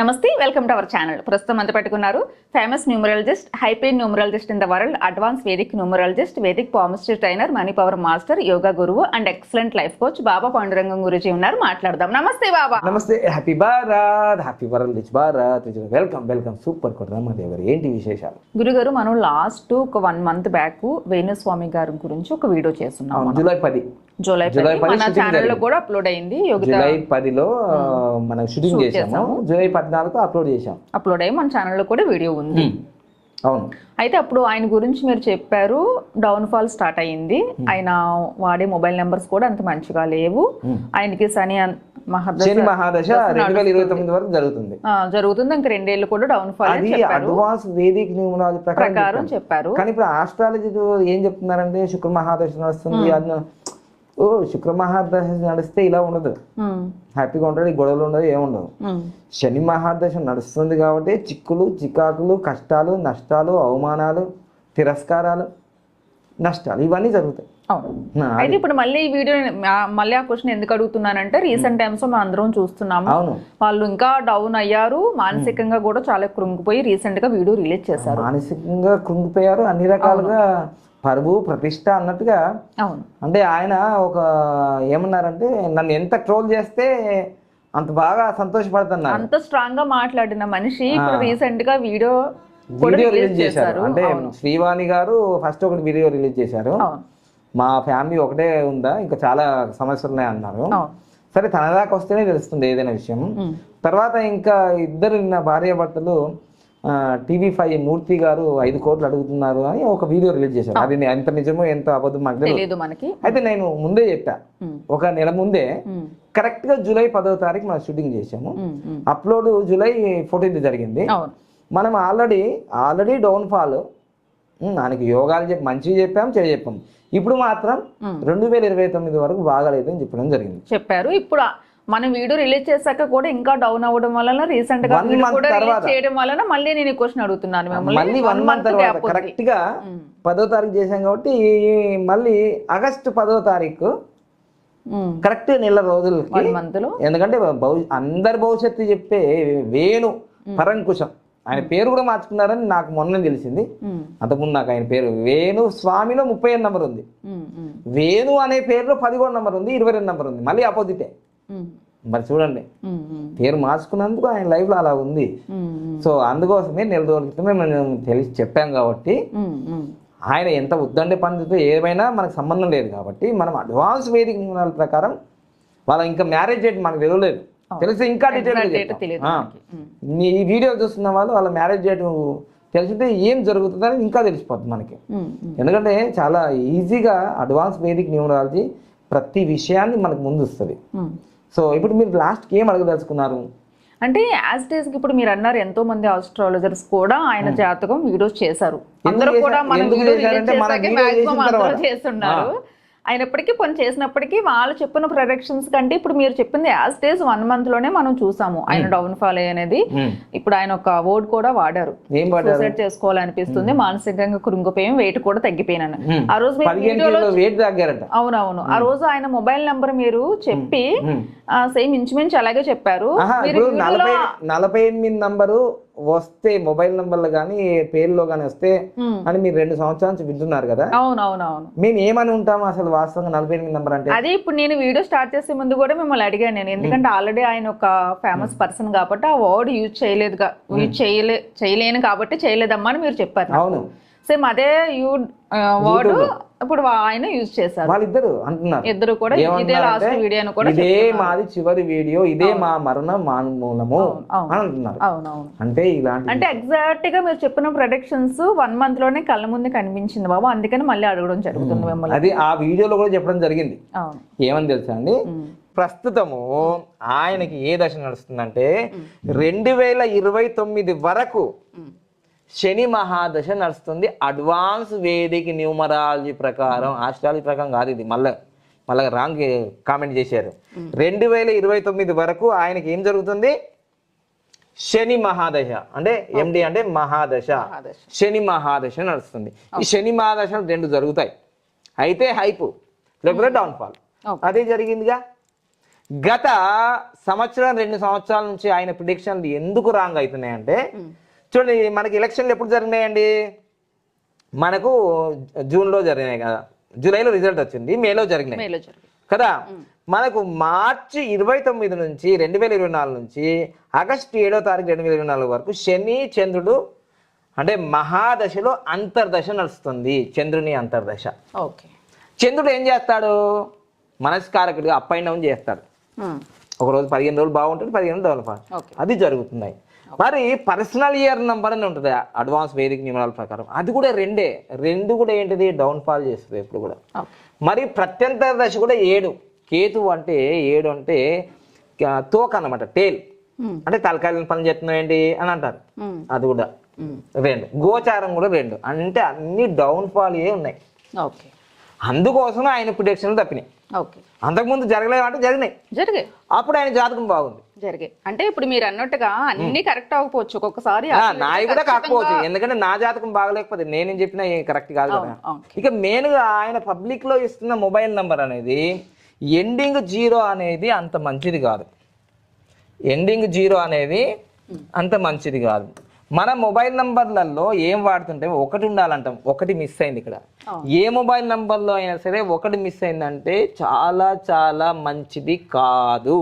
నమస్తే welcome to our channel. ప్రస్తుతం అంత పెట్టుకున్నారు famous numerologist hyphen numerologist in the world advance Vedic numerologist Vedic palmistry trainer money power master yoga గురువు and excellent life coach Baba Pandurangam గురించి ఉన్నారు. మాట్లాడదాం. నమస్తే బాబా. నమస్తే happy Bharat happy world rich Bharat welcome welcome. Super కొట్టరామాదేవర్ ఏంటి విశేషాలు? గురుగారు మనం లాస్ట్ ఒక వన్ మంత్ బ్యాక్ వేణుస్వామి గారి గురించి ఒక వీడియో చేస్తున్నాం. జూలై పది. జూలై మన shooting ఛానల్లో జరిగింది. కూడా అప్లోడ్ అయింది జూలై పదిలో మనం షూటింగ్ చేసాము. జూలై పద్నాలుగు అప్లోడ్ చేసాం అప్లోడ్ అయ్యి మన ఛానల్లో కూడా వీడియో ఉంది. అవును. అయితే అప్పుడు ఆయన గురించి మీరు చెప్పారు డౌన్ ఫాల్ స్టార్ట్ అయ్యింది ఆయన వాడే మొబైల్ నెంబర్స్ కూడా అంత మంచిగా లేవు. ఆయనకి శని మహాదశ రెండు వేల ఇరవై తొమ్మిది వరకు జరుగుతుంది. జరుగుతుంది. ఇంక రెండేళ్ళు కూడా డౌన్ ఫాల్ అది అడ్వాన్స్ వేదిక్ న్యూమరాలజీ ప్రకారం చెప్పారు. కానీ ఇప్పుడు ఆస్ట్రాలజీ ఏం చెప్తున్నారంటే శుక్ర మహాదశ అది ఓ శుక్ర మహాదశ నడిస్తే ఇలా ఉండదు. హ్యాపీగా ఉంటుంది గొడవలు ఉండదు ఏముండదు శని మహాదశ నడుస్తుంది కాబట్టి చిక్కులు చికాకులు కష్టాలు నష్టాలు అవమానాలు తిరస్కారాలు నష్టాలు ఇవన్నీ జరుగుతాయి. అయితే ఇప్పుడు మళ్ళీ ఈ వీడియో మళ్ళీ ఆ క్వశ్చన్ ఎందుకు అడుగుతున్నానంటే రీసెంట్ టైమ్స్ మనం అందరం చూస్తున్నాము. అవును. వాళ్ళు ఇంకా డౌన్ అయ్యారు. మానసికంగా కూడా చాలా కృంగిపోయి రీసెంట్గా వీడియో రిలీజ్ చేశారు. మానసికంగా కృంగిపోయారు. అన్ని రకాలుగా పరువు ప్రతిష్ట అన్నట్టుగా అంటే ఆయన ఒక ఏమన్నారంటే నన్ను ఎంత ట్రోల్ చేస్తే అంత బాగా సంతోషపడుతున్నారు. అంత స్ట్రాంగ్గా మాట్లాడిన మనిషి రీసెంట్గా వీడియో వీడియో రిలీజ్ చేశారు. అంటే శ్రీవాణి గారు ఫస్ట్ ఒకటి వీడియో రిలీజ్ చేశారు. మా ఫ్యామిలీ ఒకటే ఉందా? ఇంకా చాలా సమస్యలు ఉన్నాయి అన్నారు. సరే తన దాకా వస్తేనే తెలుస్తుంది ఏదైనా విషయం. తర్వాత ఇంకా ఇద్దరు నా భార్య భర్తలు టీవీ ఫైవ్ మూర్తి గారు ఐదు కోట్లు అడుగుతున్నారు అని ఒక వీడియో రిలీజ్ చేశారు. అది ఎంత నిజమో ఎంత అబద్ధం మాకు తెలియదు మనకి. అయితే నేను ముందే చెప్పా. ఒక నెల ముందే కరెక్ట్గా జూలై పదో తారీఖు మనం shooting um. Upload July fourteenth జరిగింది. మనం ఆల్రెడీ ఆల్రెడీ డౌన్ ఫాల్ దానికి యోగాలు చెప్పి మంచివి చెప్పాం చెడు చెప్పాం. ఇప్పుడు మాత్రం. రెండు వేల ఇరవై తొమ్మిది వరకు బాగాలేదు అని చెప్పడం జరిగింది. చెప్పారు. ఇప్పుడు మనం వీడియో రిలీజ్ చేశాక కూడా ఇంకా డౌన్ అవ్వడం వలన రీసెంట్గా. చేయడం వలన మళ్ళీ నేను క్వశ్చన్ అడుగుతున్నాను మళ్ళీ వన్ మంత్ తర్వాత కరెక్ట్గా పదో తారీఖు చేశాం కాబట్టి మళ్ళీ ఆగస్టు పదో తారీఖు కరెక్ట్ నెల రోజులకి వన్ మంత్లో? ఎందుకంటే అందరి భవిష్యత్తు చెప్పే వేణు పరంకుశం. ఆయన పేరు కూడా మార్చుకున్నారని నాకు మొన్న తెలిసింది. అంతకుముందు నాకు ఆయన పేరు వేణు స్వామిలో ముప్పై ఏడు నంబర్ ఉంది. వేణు అనే పేరులో పదిహేడు నంబర్ ఉంది ఇరవై రెండు నంబర్ ఉంది. మళ్ళీ ఆపోజిటే ఉమ్, మరి చూడండి. పేరు మార్చుకున్నందుకు ఆయన లైఫ్లో అలా ఉంది. సో అందుకోసమే నెల రోజుల క్రితమే మనం తెలిసి చెప్పాం కాబట్టి. ఆయన ఎంత ఉద్దండే పనితో ఏమైనా మనకు సంబంధం లేదు కాబట్టి మనం అడ్వాన్స్ వేదిక నియమాల ప్రకారం వాళ్ళ ఇంకా మ్యారేజ్ డేట్ మనకు తెలియలేదు తెలిసి ఇంకా డీటెయిల్ ఈ వీడియో చూస్తున్న వాళ్ళు వాళ్ళ మ్యారేజ్ డేట్ తెలిసింటే ఏం జరుగుతుందని ఇంకా తెలిసిపోతుంది మనకి. ఎందుకంటే చాలా ఈజీగా అడ్వాన్స్ వేదిక్ న్యూమరాలజీ ప్రతి విషయాన్ని మనకు ముందు వస్తుంది. సో ఇప్పుడు మీరు లాస్ట్కి ఏం అడగదలుచుకున్నారు? అంటే యాజ్ డేస్ ఇప్పుడు మీరు అన్నారు ఎంతో మంది ఆస్ట్రాలజర్స్ కూడా ఆయన జాతకం వీడియోస్ చేశారు. అందరూ కూడా? మన వీడియో. చేస్తున్నారు. అయినప్పటికీ కొన్ని చేసినప్పటికీ వాళ్ళు చెప్పిన ప్రొడక్షన్స్ కంటే ఇప్పుడు మీరు చెప్పింది యాజ్ డేస్ వన్ మంత్లోనే మనం చూసాము. ఆయన డౌన్ ఫాల్ అనేది. ఇప్పుడు ఆయన ఒక వర్డ్ కూడా వాడారు. సూసైడ్ చేసుకోవాలనిపిస్తుంది. మానసికంగా కృంగిపోయాం వెయిట్ కూడా తగ్గిపోయినాను. ఆ రోజు అవునవును. ఆ రోజు ఆయన మొబైల్ నంబర్ మీరు చెప్పి. సేమ్ ఇంచుమించు అలాగే చెప్పారు. నలభై ఎనిమిది నంబరు వస్తే మొబైల్ నంబర్లు కానీ పేర్లో కానీ వస్తే. అని మీరు రెండు సంవత్సరాల నుంచి వింటున్నారు కదా? అవునవునవును. మేము ఏమని ఉంటాము అసలు వాస్తవంగా నలభై ఎనిమిది నంబర్ అంటే? అదే ఇప్పుడు నేను వీడియో స్టార్ట్ చేసే ముందు కూడా మిమ్మల్ని అడిగాను నేను. ఎందుకంటే ఆల్రెడీ ఆయన ఒక ఫేమస్ పర్సన్ కాబట్టి ఆ వర్డ్ యూజ్ చేయలేదు యూజ్ చేయలే చేయలేను కాబట్టి చేయలేదమ్మా అని మీరు చెప్పారు. అవును. సేమ్ అదే యూ వర్డ్ ఇప్పుడు ఆయన యూజ్ చేశారు. వాళ్ళిద్దరు అంటున్నారు. ఇద్దరు కూడా ఇదే లాస్ట్ వీడియోను కూడా ఇదే మాది చివరి వీడియో ఇదే మా మరణ మాన్మూలము. అని అంటున్నారు. అవునవును. అంటే ఇలాంటి అంటే ఎగ్జాక్ట్గా మీరు చెప్పిన ప్రొడక్షన్స్ వన్ మంత్లోనే కళ్ళ ముందు కనిపించింది బాబు. అందుకని మళ్ళీ అడగడం జరుగుతుంది మిమ్మల్ని. అది ఆ వీడియోలో కూడా చెప్పడం జరిగింది. ఏమని తెలుసా అండి. ప్రస్తుతము ఆయనకి ఏ దశ నడుస్తుందంటే రెండు వేల ఇరవై తొమ్మిది వరకు. శని మహాదశ నడుస్తుంది. అడ్వాన్స్ వేదిక న్యూమరాలజీ ప్రకారం ఆస్ట్రాలజీ ప్రకారం కాదు ఇది. మళ్ళీ మళ్ళీ రాంగ్ కామెంట్ చేశారు. రెండు వేల ఇరవై తొమ్మిది వరకు ఆయనకి ఏం జరుగుతుంది? శని మహాదశ. అంటే ఎండి అంటే మహాదశ. శని మహాదశ నడుస్తుంది. ఈ శని మహాదశ రెండు జరుగుతాయి. అయితే హైప్ లేకపోతే డౌన్ ఫాల్ Okay. అదే జరిగిందిగా? గత సంవత్సరం రెండు సంవత్సరాల నుంచి ఆయన ప్రిడిక్షన్లు ఎందుకు రాంగ్ అవుతున్నాయంటే చూడండి మనకి ఎలక్షన్లు ఎప్పుడు జరిగినాయండి? మనకు జూన్లో జరిగినాయి కదా. జూలైలో రిజల్ట్ వచ్చింది మేలో జరిగినాయి. కదా? మనకు మార్చి ఇరవై తొమ్మిది నుంచి రెండు వేల ఇరవై నాలుగు నుంచి ఆగస్టు ఏడో తారీఖు రెండు వేల ఇరవై నాలుగు వరకు శని చంద్రుడు అంటే మహాదశలో అంతర్దశ నడుస్తుంది చంద్రుని అంతర్దశ. ఓకే. చంద్రుడు ఏం చేస్తాడు? మనస్కారకుడిగా అప్ అండ్ డౌన్ చేస్తాడు. ఒక రోజు పదిహేను రోజులు బాగుంటుంది పదిహేను రోజులు డెవలప్ అది జరుగుతున్నాయి. మరి పర్సనల్ ఇయర్ నంబర్ అని ఉంటుంది. అడ్వాన్స్ వేదిక నియమాల ప్రకారం. అది కూడా రెండే. రెండు కూడా ఏంటిది? డౌన్ ఫాల్ చేస్తుంది ఎప్పుడు కూడా. మరి ప్రత్యంతర దశ కూడా ఏడు. కేతు అంటే ఏడు అంటే తోక అన్నమాట టేల్ అంటే తలకాయలను పని చేస్తున్నావు ఏంటి అని అంటారు. అది కూడా రెండు. గోచారం కూడా రెండు. అంటే అన్ని డౌన్ ఫాల్ ఏ ఉన్నాయి. అందుకోసం ఆయన ప్రిడిక్షన్లు తప్పినాయి. అంతకుముందు జరగలేవు అంటే జరిగినాయి. జరిగాయి. అప్పుడు ఆయన జాతకం బాగుంది. జరిగాయి. అంటే ఇప్పుడు మీరు అన్నట్టుగా అన్ని కరెక్ట్ అవ్వకపోవచ్చు. ఒక్కొక్కసారి నాయి కూడా కాకపోవచ్చు. ఎందుకంటే నా జాతకం బాగలేకపోతే నేనేం చెప్పినా కరెక్ట్ కాదు కదా. ఇక మెయిన్గా ఆయన పబ్లిక్లో ఇస్తున్న మొబైల్ నంబర్ అనేది ఎండింగ్ జీరో అనేది అంత మంచిది కాదు. ఎండింగ్ జీరో అనేది అంత మంచిది కాదు. మన మొబైల్ నంబర్లలో ఏం వాడుతుంటే ఒకటి ఉండాలంటాం. ఒకటి మిస్ అయింది ఇక్కడ. ఏ మొబైల్ నంబర్లో అయినా సరే ఒకటి మిస్ అయిందంటే చాలా చాలా మంచిది కాదు.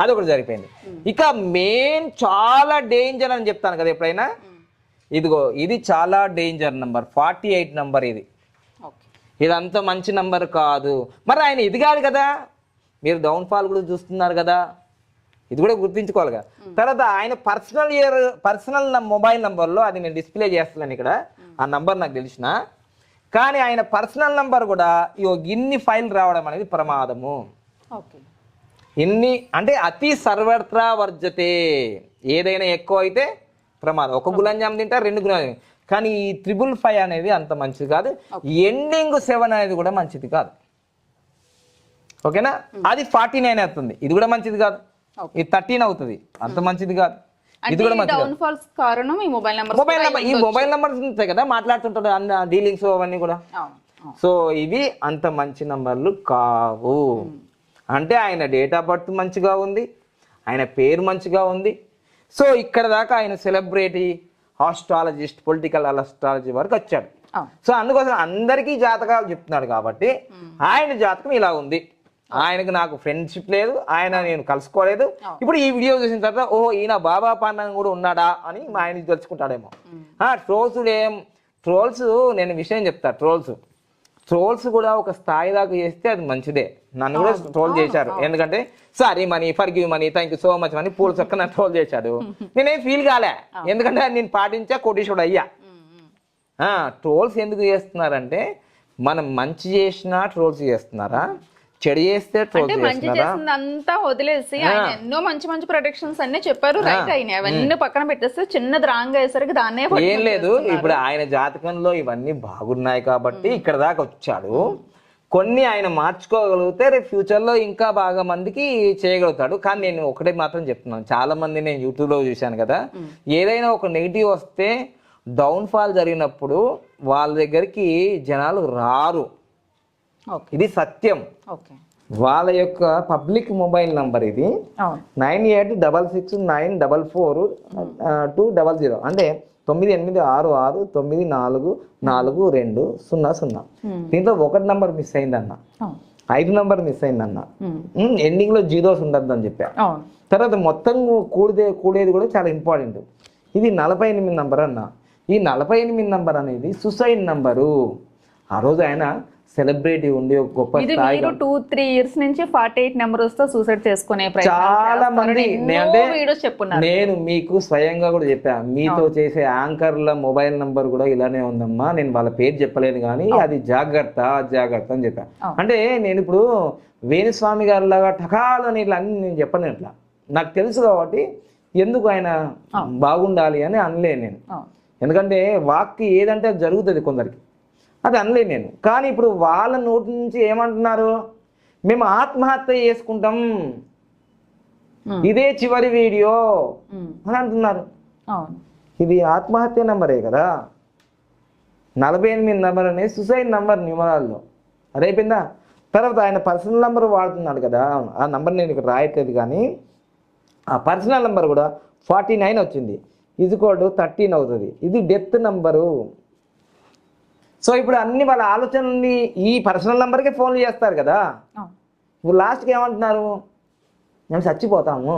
అది ఒకటి జరిగిపోయింది. ఇక మెయిన్ చాలా డేంజర్ అని చెప్తాను కదా ఎప్పుడైనా? ఇదిగో ఇది చాలా danger number forty eight number ఇది ఇదంత మంచి నంబర్ కాదు. మరి ఆయన ఇది కాదు కదా. మీరు డౌన్ ఫాల్ కూడా చూస్తున్నారు కదా. ఇది కూడా గుర్తించుకోవాలిగా. తర్వాత ఆయన పర్సనల్ ఇయర్ పర్సనల్ మొబైల్ నంబర్లో అది నేను డిస్ప్లే చేస్తున్నాను ఇక్కడ. ఆ నంబర్ నాకు తెలిసిన. కానీ ఆయన పర్సనల్ నంబర్ కూడా ఇన్ని ఫైల్ రావడం అనేది ప్రమాదము. ఓకే. ఇన్ని అంటే అతి సర్వత్రా వర్జతే. ఏదైనా ఎక్కువ అయితే ప్రమాదం. ఒక గులాం జామ్ తింటా రెండు గులాం కానీ ఈ త్రిబుల్ ఫైవ్ అనేది అంత మంచిది కాదు. ఎండింగ్ సెవెన్ అనేది కూడా మంచిది కాదు. ఓకేనా? అది ఫార్టీ నైన్ అవుతుంది. ఇది కూడా మంచిది కాదు. ఇది థర్టీన్ అవుతుంది. అంత మంచిది కాదు. ఇది కూడా మంచిది డౌన్ ఫాల్స్ కారణం ఈ మొబైల్ నెంబర్ మొబైల్ నెంబర్ ఈ మొబైల్ నెంబర్స్ ఉంటాయి కదా మాట్లాడుతుంటాడు అన్న డీలింగ్స్ అవన్నీ కూడా. సో ఇవి అంత మంచి నంబర్లు కావు. అంటే ఆయన డేట్ ఆఫ్ బర్త్ మంచిగా ఉంది ఆయన పేరు మంచిగా ఉంది. సో ఇక్కడ దాకా ఆయన సెలబ్రిటీ ఆస్ట్రాలజిస్ట్ పొలిటికల్ అస్ట్రాలజీ వరకు వచ్చాడు. సో అందుకోసం అందరికీ జాతకాలు చెప్తున్నాడు కాబట్టి ఆయన జాతకం ఇలా ఉంది. ఆయనకు నాకు ఫ్రెండ్షిప్ లేదు ఆయన నేను కలుసుకోలేదు. ఇప్పుడు ఈ వీడియో చూసిన తర్వాత ఓ ఈయన బాబా పాండం కూడా ఉన్నాడా అని మా ఆయన తెలుసుకుంటాడేమో. ట్రోల్స్ ఏం ట్రోల్స్ నేను విషయం చెప్తా ట్రోల్స్ ట్రోల్స్ కూడా ఒక స్థాయి దాకా చేస్తే అది మంచిదే. నన్ను కూడా ట్రోల్ చేశారు. ఎందుకంటే sorry money for give money thank you so much money పూల చక్క నన్ను ట్రోల్ చేశాడు. నేనేం ఫీల్ కాలే. ఎందుకంటే నేను పాటించా కోటీశ్వరుడు అయ్యా. ట్రోల్స్ ఎందుకు చేస్తున్నారంటే మనం మంచి చేసినా ట్రోల్స్ చేస్తున్నారా? చెడు చేస్తే ట్రోల్స్ అంటే మంచి చేస్తున్నారా? చేసింది అంతా వదిలేసి ఆయన ఎన్నో మంచి మంచి ప్రొడక్షన్స్ అన్ని చెప్పారు. రైట్ అయినాయి. అవన్నీ పక్కన పెట్టేస్తే చిన్నది రాంగ్ అయ్యేసరికి దాన్నే ఏం లేదు. ఇప్పుడు ఆయన జాతకంలో ఇవన్నీ బాగున్నాయి కాబట్టి ఇక్కడ దాకా వచ్చాడు. కొన్ని ఆయన మార్చుకోగలిగితే రేపు ఫ్యూచర్లో ఇంకా బాగా మందికి చేయగలుగుతాడు. కానీ నేను ఒకటే మాత్రం చెప్తున్నాను. చాలా మంది నేను యూట్యూబ్లో చూశాను కదా. ఏదైనా ఒక నెగిటివ్ వస్తే డౌన్ ఫాల్ జరిగినప్పుడు వాళ్ళ దగ్గరికి జనాలు రారు. ఇది సత్యం. వాళ్ళ యొక్క పబ్లిక్ మొబైల్ నంబర్ ఇది. Nine eight double six nine double four two double zero. అంటే తొమ్మిది ఎనిమిది ఆరు ఆరు తొమ్మిది నాలుగు నాలుగు రెండు సున్నా సున్నా. దీంట్లో ఒకటి నంబర్ మిస్ అయిందన్న. ఐదు నంబర్ మిస్ అయిందన్న. ఎండింగ్లో జీరోస్ ఉండద్దు అని చెప్పా తర్వాత మొత్తం కూడిదే కూడేది కూడా చాలా ఇంపార్టెంట్ ఇది నలభై ఎనిమిది నంబర్ అన్న. ఈ నలభై ఎనిమిది నంబర్ అనేది సుసైడ్ నంబరు. ఆ రోజు ఆయన సెలబ్రిటీ ఉండి ఒక గొప్ప స్థాయి టూ త్రీ ఇయర్స్ నుంచి ఫార్టీ ఎయిట్ నెంబర్స్తో సూసైడ్ చేసుకునే చాలా మంది నేను మీకు స్వయంగా కూడా చెప్పా మీతో చేసే యాంకర్ల మొబైల్ నంబర్ కూడా ఇలానే ఉందమ్మా నేను వాళ్ళ పేరు చెప్పలేను కానీ అది జాగ్రత్త జాగ్రత్త అని చెప్పా. అంటే నేను ఇప్పుడు వేణుస్వామి గారి లాగా టకాలని ఇట్లా అన్ని నేను చెప్పను ఇట్లా నాకు తెలుసు కాబట్టి ఎందుకు ఆయన బాగుండాలి అని అనలేను నేను. ఎందుకంటే వాక్కి ఏదంటే అది జరుగుతుంది కొందరికి. అది అనలేను నేను. కానీ ఇప్పుడు వాళ్ళ నోటి నుంచి ఏమంటున్నారు? మేము ఆత్మహత్య చేసుకుంటాం. ఇదే చివరి వీడియో. అని అంటున్నారు. ఇది ఆత్మహత్య నంబరే కదా? నలభై ఎనిమిది నంబర్ అనేది సుసైడ్ నంబర్ న్యూమరాల్లో అదైపోయిందా? తర్వాత ఆయన పర్సనల్ నెంబర్ వాడుతున్నాడు కదా. ఆ నెంబర్ నేను ఇక్కడ రాయట్లేదు కానీ ఆ పర్సనల్ నెంబర్ కూడా ఫార్టీ నైన్ వచ్చింది. ఇది కోడ్ థర్టీన్ అవుతుంది. ఇది డెత్ నెంబరు సో ఇప్పుడు అన్ని వాళ్ళ ఆలోచనల్ని ఈ పర్సనల్ నెంబర్కే ఫోన్లు చేస్తారు కదా. ఇప్పుడు లాస్ట్కి ఏమంటున్నారు? మేము చచ్చిపోతాము.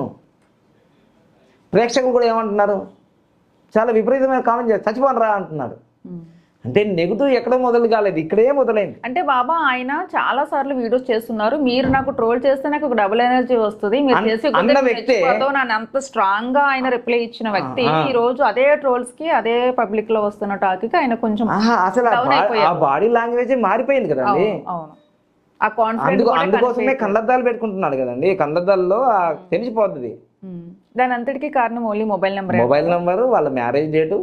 ప్రేక్షకులు కూడా ఏమంటున్నారు? చాలా విపరీతమైన కామెంట్ చేస్తారు. చచ్చిపోనరా అంటున్నారు. అంటే నెగిటివ్ ఎక్కడో మొదలు కాలేదు ఇక్కడే మొదలైంది. అంటే బాబా ఆయన చాలా సార్లు వీడియోస్ చేస్తున్నారు. మీరు నాకు ట్రోల్ చేస్తే నాకు ఒక డబుల్ ఎనర్జీ వస్తుంది. మీరు చేసే నన్ను అంత స్ట్రాంగ్గా ఆయన రిప్లై ఇచ్చిన వ్యక్తి. ఈ రోజు అదే ట్రోల్స్కి అదే పబ్లిక్లో వస్తున్న టాక్కి ఆయన కొంచెం అసలు ఆ బాడీ లాంగ్వేజ్ మారిపోయింది కదండి. అవును. ఆ కాన్ఫిడెంట్ అందుకు అందుకోసమే కళ్ళద్దాలు పెట్టుకుంటున్నాడు కదండి. కళ్ళద్దాల్లో ఆ తెలిసిపోతుంది దాని అంతటికి కారణం only mobile number mobile number వాళ్ళ మ్యారేజ్ డేటు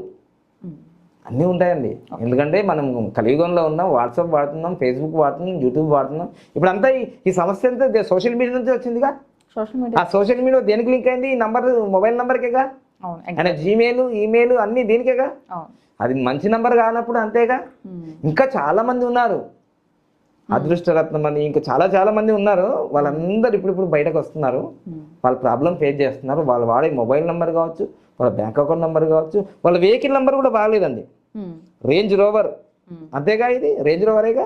అన్నీ ఉంటాయండి. ఎందుకంటే మనం కలియుగంలో ఉన్నాం వాట్సాప్ వాడుతున్నాం ఫేస్బుక్ వాడుతున్నాం యూట్యూబ్ వాడుతున్నాం. ఇప్పుడు అంతా ఈ- సమస్య అంతా సోషల్ మీడియా నుంచి వచ్చిందిగా? Social media. ఆ సోషల్ మీడియా దేనికి లింక్ అయింది? ఈ నంబర్ మొబైల్ నంబర్కేగా? ఆయన జీమెయిల్ ఈమెయిల్ అన్నీ దీనికేగా? అది మంచి నంబర్ కానప్పుడు అంతేగా. ఇంకా చాలా మంది ఉన్నారు అదృష్టరత్నం అని ఇంకా చాలా చాలా మంది ఉన్నారు. వాళ్ళందరూ ఇప్పుడు ఇప్పుడు బయటకు వస్తున్నారు. వాళ్ళ ప్రాబ్లం ఫేస్ చేస్తున్నారు. వాళ్ళు వాడే మొబైల్ నెంబర్ కావచ్చు వాళ్ళ బ్యాంక్ అకౌంట్ నెంబర్ కావచ్చు వాళ్ళ వెహికల్ నెంబర్ కూడా బాగలేదండి. Range Rover um. అంతేగా ఇది? Range రోవరేగా.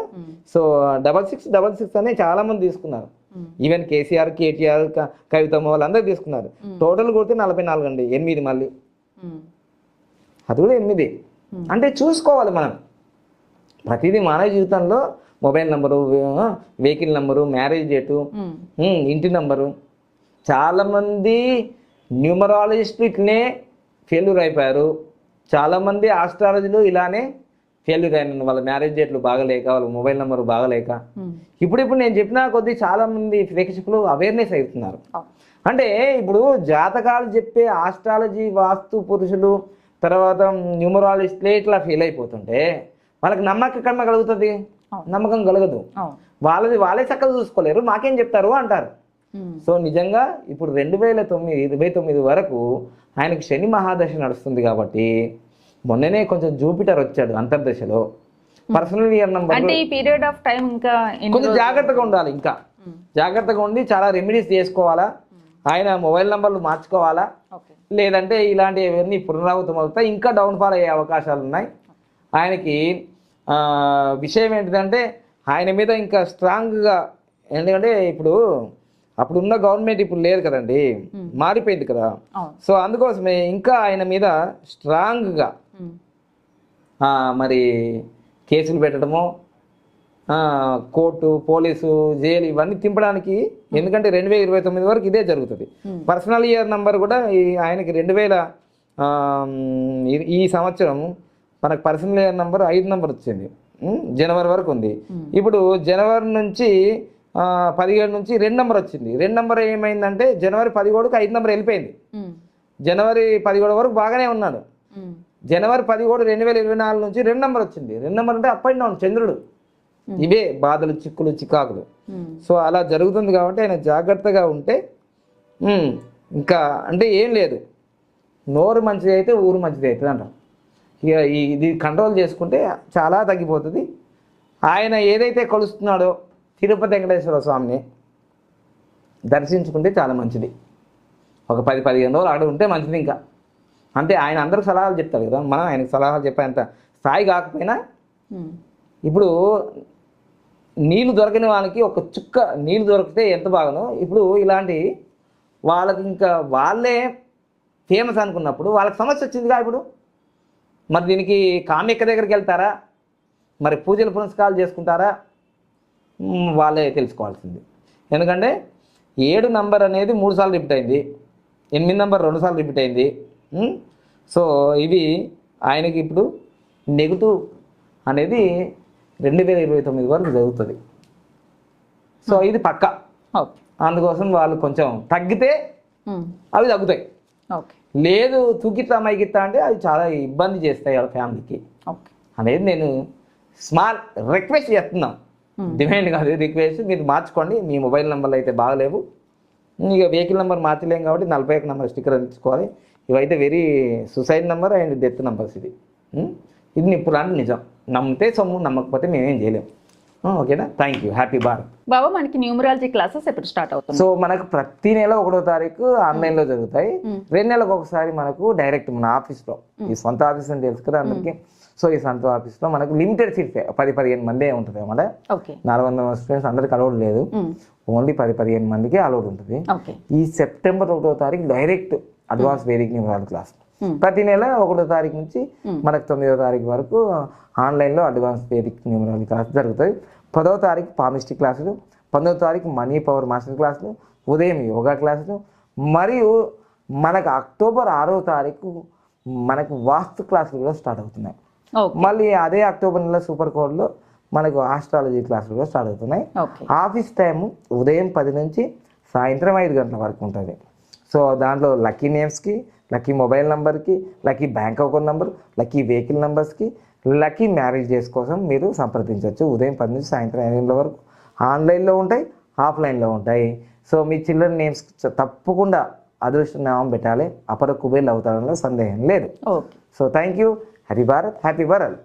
So double six double six అనే చాలా మంది తీసుకున్నారు. ఈవెన్ కేసీఆర్ కేటీఆర్ కవితమ్మ వాళ్ళందరూ తీసుకున్నారు. టోటల్ కొడితే నలభై నాలుగు అండి ఎనిమిది మళ్ళీ. అది కూడా ఎనిమిది. అంటే చూసుకోవాలి మనం. ప్రతిదీ మానవ జీవితంలో mobile number vehicle number marriage date ఇంటి నంబరు. చాలామంది న్యూమరాలజిస్టులు ఇట్లనే ఫెయిల్యూర్ అయిపోయారు. చాలామంది ఆస్ట్రాలజీలు ఇలానే ఫెయిల్యూర్ అయినారు వాళ్ళ మ్యారేజ్ డేట్లు బాగలేక వాళ్ళ మొబైల్ నెంబర్ బాగలేక ఉమ్. ఇప్పుడు ఇప్పుడు నేను చెప్పిన కొద్దీ చాలామంది ప్రేక్షకులు అవేర్నెస్ అవుతున్నారు. అంటే ఇప్పుడు జాతకాలు చెప్పే ఆస్ట్రాలజీ వాస్తు పురుషులు తర్వాత న్యూమరాలజిస్టులే ఇట్లా ఫెయిల్ అయిపోతుంటే వాళ్ళకి నమ్మకం ఎక్కడ కలుగుతుంది. నమ్మకం కలగదు వాళ్ళది వాళ్ళే చక్కగా చూసుకోలేరు మాకేం చెప్తారు అంటారు ఉమ్. సో నిజంగా ఇప్పుడు రెండు వేల తొమ్మిది ఇరవై తొమ్మిది వరకు ఆయనకు శని మహాదశ నడుస్తుంది కాబట్టి మొన్ననే కొంచెం జూపిటర్ వచ్చాడు అంతర్దశలో. పర్సనల్ ఇయర్ నంబర్ అంటే ఈ పీరియడ్ ఆఫ్ టైం ఇంకా కొంచెం? జాగ్రత్తగా ఉండాలి ఇంకా. జాగ్రత్తగా ఉండి చాలా రెమెడీస్ చేసుకోవాలా? ఆయన మొబైల్ నంబర్లు మార్చుకోవాలా? లేదంటే ఇలాంటివన్నీ పునరావృతం అవుతాయి ఇంకా డౌన్ఫాల్ అయ్యే అవకాశాలు ఉన్నాయి. ఆయనకి విషయం ఏంటిదంటే ఆయన మీద ఇంకా స్ట్రాంగ్గా ఎందుకంటే ఇప్పుడు అప్పుడున్న గవర్నమెంట్ ఇప్పుడు లేదు కదండి. మారిపోయింది కదా. సో అందుకోసమే ఇంకా ఆయన మీద స్ట్రాంగ్గా మరి కేసులు పెట్టడము కోర్టు పోలీసు జైలు ఇవన్నీ తింపడానికి ఎందుకంటే రెండు వేల ఇరవై తొమ్మిది వరకు ఇదే జరుగుతుంది. పర్సనల్ ఇయర్ నంబర్ కూడా ఈ ఆయనకి రెండు వేల ఈ- సంవత్సరం మనకు పర్సనల్ ఇయర్ నంబర్ ఐదు నంబర్ వచ్చింది. జనవరి వరకు ఉంది. ఇప్పుడు జనవరి నుంచి పదిహేడు నుంచి రెండు నంబర్ వచ్చింది. రెండు నంబర్ ఏమైందంటే జనవరి పదిహేడుకి ఐదు నంబర్ వెళ్ళిపోయింది. జనవరి పదిహేడు వరకు బాగానే ఉన్నాడు. జనవరి పదిహేడు రెండు వేల ఇరవై నాలుగు నుంచి రెండు నెంబర్ వచ్చింది. రెండు నెంబర్ అంటే అప్ అండ్ డౌన్ చంద్రుడు. ఇవే బాధలు చిక్కులు చికాకులు. ఉమ్. సో అలా జరుగుతుంది కాబట్టి ఆయన జాగ్రత్తగా ఉంటే ఇంకా అంటే ఏం లేదు. నోరు మంచిది అయితే ఊరు మంచిది అవుతుంది అంటాం. ఇక ఇది కంట్రోల్ చేసుకుంటే చాలా తగ్గిపోతుంది. ఆయన ఏదైతే కొలుస్తున్నాడో తిరుపతి వెంకటేశ్వర స్వామిని దర్శించుకుంటే చాలా మంచిది. ఒక పది పదిహేను రోజులు అక్కడ ఉంటే మంచిది ఇంకా. అంతే ఆయన అందరికి సలహాలు చెప్తారు కదా. మనం ఆయనకు సలహాలు చెప్పేంత స్థాయి కాకపోయినా. ఇప్పుడు నీళ్ళు దొరకని వాళ్ళకి ఒక చుక్క నీళ్ళు దొరికితే ఎంత బాగానో? ఇప్పుడు ఇలాంటి వాళ్ళకి ఇంకా వాళ్ళే ఫేమస్ అనుకున్నప్పుడు వాళ్ళకి సమస్య వచ్చిందిగా ఇప్పుడు. మరి దీనికి కామ్యక్క దగ్గరికి వెళ్తారా? మరి పూజలు పునస్కారాలు చేసుకుంటారా? వాళ్ళే తెలుసుకోవాల్సింది. ఎందుకంటే ఏడు నంబర్ అనేది మూడు సార్లు రిపీట్ అయింది. ఎనిమిది నంబర్ రెండు సార్లు రిపీట్ అయింది. సో ఇవి ఆయనకి ఇప్పుడు నెగిటివ్ అనేది రెండు వేల ఇరవై తొమ్మిది వరకు జరుగుతుంది. సో ఇది పక్క. అందుకోసం వాళ్ళు కొంచెం తగ్గితే. అవి తగ్గుతాయి. లేదు తూకిత్తా మైకిత్తా అంటే అవి చాలా ఇబ్బంది చేస్తాయి వాళ్ళ ఫ్యామిలీకి. అనేది నేను స్మాల్ రిక్వెస్ట్ చేస్తున్నాం. డిమాండ్ కాదు రిక్వెస్ట్. మీరు మార్చుకోండి. మీ మొబైల్ నెంబర్లు అయితే బాగలేవు. ఇక వెహికల్ నెంబర్ మార్చలేం కాబట్టి నలభై ఒక నెంబర్ స్టిక్కర్ అందించుకోవాలి ఇవైతే very suicide number and death numbers ఇది? ఇది నిప్పు లాంటి నిజం. నమ్మితే సొమ్ము నమ్మకపోతే మేమేం చేయలేం. ఓకేనా? Thank you happy Bharat Baba మనకి న్యూమరాలజీ క్లాసెస్ ఎప్పుడు స్టార్ట్ అవుతుంది సో మనకు ప్రతి నెల ఒకటో తారీఖు ఆన్లైన్లో జరుగుతాయి రెండు నెలలకు ఒకసారి మనకు డైరెక్ట్ మన ఆఫీస్లో ఈ సొంత ఆఫీస్ అని తెలుసు కదా అందరికి. సో ఈ సొంత ఆఫీస్లో మనకు లిమిటెడ్ సీట్స్ పది పదిహేను మందే ఉంటుంది అన్నమాట ఓకే. నాలుగు వందల స్టూడెంట్స్ అందరికి అలౌడ్ లేదు. ఓన్లీ పది పదిహేను మందికి అలౌడ్ ఉంటుంది. ఓకే. ఈ సెప్టెంబర్ ఒకటో తారీఖు direct advance Vedika numeral class. ప్రతి నెల ఒకటో తారీఖు నుంచి మనకు తొమ్మిదో తారీఖు వరకు ఆన్లైన్లో అడ్వాన్స్ వేదిక న్యూమరాల్ క్లాస్ జరుగుతాయి పదవ తారీఖు పామిస్టిక్ క్లాసులు పంతొమ్మిదో తారీఖు మనీ పవర్ మాస్టర్ క్లాసులు ఉదయం యోగా క్లాసులు మరియు మనకు అక్టోబర్ ఆరో తారీఖు మనకు వాస్తు క్లాసులు కూడా స్టార్ట్ అవుతున్నాయి. మళ్ళీ అదే అక్టోబర్ నెల సూపర్ కోడ్లో మనకు ఆస్ట్రాలజీ క్లాసులు కూడా స్టార్ట్ అవుతున్నాయి. ఆఫీస్ టైము ఉదయం పది నుంచి సాయంత్రం ఐదు గంటల వరకు ఉంటుంది. సో దాంట్లో లక్కీ నేమ్స్కి లక్కీ మొబైల్ నెంబర్కి lucky bank account number lucky vehicle నెంబర్స్కి లక్కీ మ్యారేజ్ డేస్ కోసం మీరు సంప్రదించవచ్చు ఉదయం పది నుంచి సాయంత్రం ఐదు గంటల వరకు ఆన్లైన్లో ఉంటాయి ఆఫ్లైన్లో ఉంటాయి. సో మీ చిల్డ్రన్ నేమ్స్ తప్పకుండా అదృష్ట నామం పెట్టాలి. అపర కుబేర్లు అవుతారనలో సందేహం లేదు. Okay. So thank you happy Bharat. Happy Bharat